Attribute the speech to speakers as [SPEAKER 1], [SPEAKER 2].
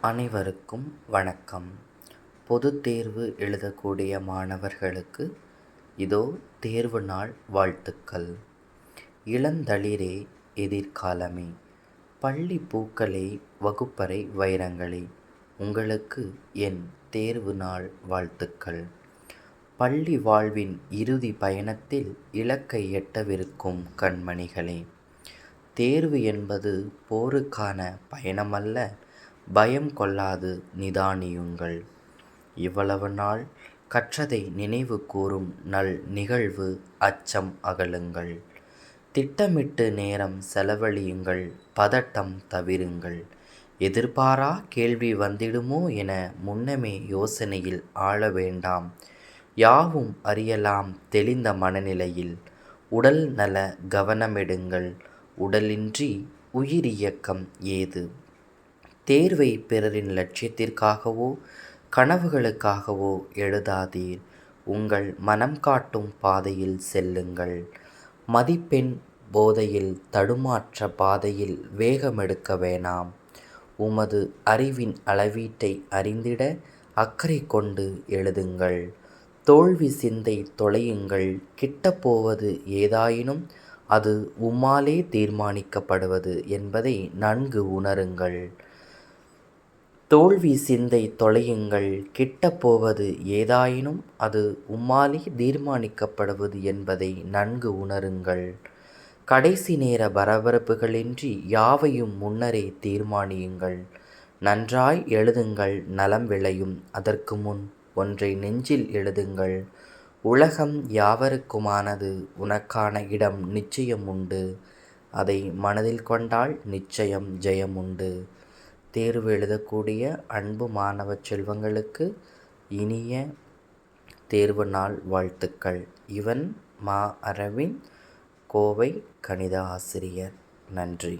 [SPEAKER 1] அனைவருக்கும் வணக்கம். பொதுத் தேர்வு எழுதக்கூடிய மாணவர்களுக்கு இதோ தேர்வு நாள் வாழ்த்துக்கள். இளந்தளிரே எதிர்காலமே பள்ளி பூக்களே வகுப்பறை வைரங்களே உங்களுக்கு என் தேர்வு நாள் வாழ்த்துக்கள். பள்ளி வாழ்வின் இறுதி பயணத்தில் இலக்கை எட்டவிருக்கும் கண்மணிகளே தேர்வு என்பது போருக்கான பயணமல்ல பயம் கொள்ளாது நிதானியுங்கள். இவ்வளவு நாள் கற்றதை நினைவு கூறும் நல் நிகழ்வு அச்சம் அகலுங்கள். திட்டமிட்டு நேரம் செலவழியுங்கள் பதட்டம் தவிருங்கள். எதிர்பாரா கேள்வி வந்திடுமோ என முன்னமே யோசனையில் ஆள வேண்டாம். யாவும் அறியலாம் தெளிந்த மனநிலையில். உடல் நல கவனமெடுங்கள் உடலின்றி உயிரியக்கம் ஏது? தேர்வை பிறரின் லட்சியத்திற்காகவோ கனவுகளுக்காகவோ எழுதாதீர். உங்கள் மனம் காட்டும் பாதையில் செல்லுங்கள். மதிப்பெண் போதையில் தடுமாற்ற பாதையில் வேகமெடுக்க வேணாம். உமது அறிவின் அளவீட்டை அறிந்திட அக்கறை கொண்டு எழுதுங்கள். தோல்வி சிந்தை தொலையுங்கள். கிட்டப்போவது ஏதாயினும் அது உம்மாலே தீர்மானிக்கப்படுவது என்பதை நன்கு உணருங்கள். தோல்வி சிந்தை தொலையுங்கள். கிட்டப்போவது ஏதாயினும் அது உம்மாலே தீர்மானிக்கப்படுவது என்பதை நன்கு உணருங்கள். கடைசி நேர பரபரப்புகளின்றி யாவையும் முன்னரே தீர்மானியுங்கள். நன்றாய் எழுதுங்கள் நலம் விளையும். அதற்கு முன் ஒன்றை நெஞ்சில் எழுதுங்கள். உலகம் யாவருக்குமானது உனக்கான இடம் நிச்சயம் உண்டு அதை மனதில் கொண்டால் நிச்சயம் ஜெயமுண்டு. தேர்வு எழுதக்கூடிய அன்பு மாணவ செல்வங்களுக்கு இனிய தேர்வு நாள் வாழ்த்துக்கள். இவன் மா அரவிந்த் கோவை கணித ஆசிரியர். நன்றி.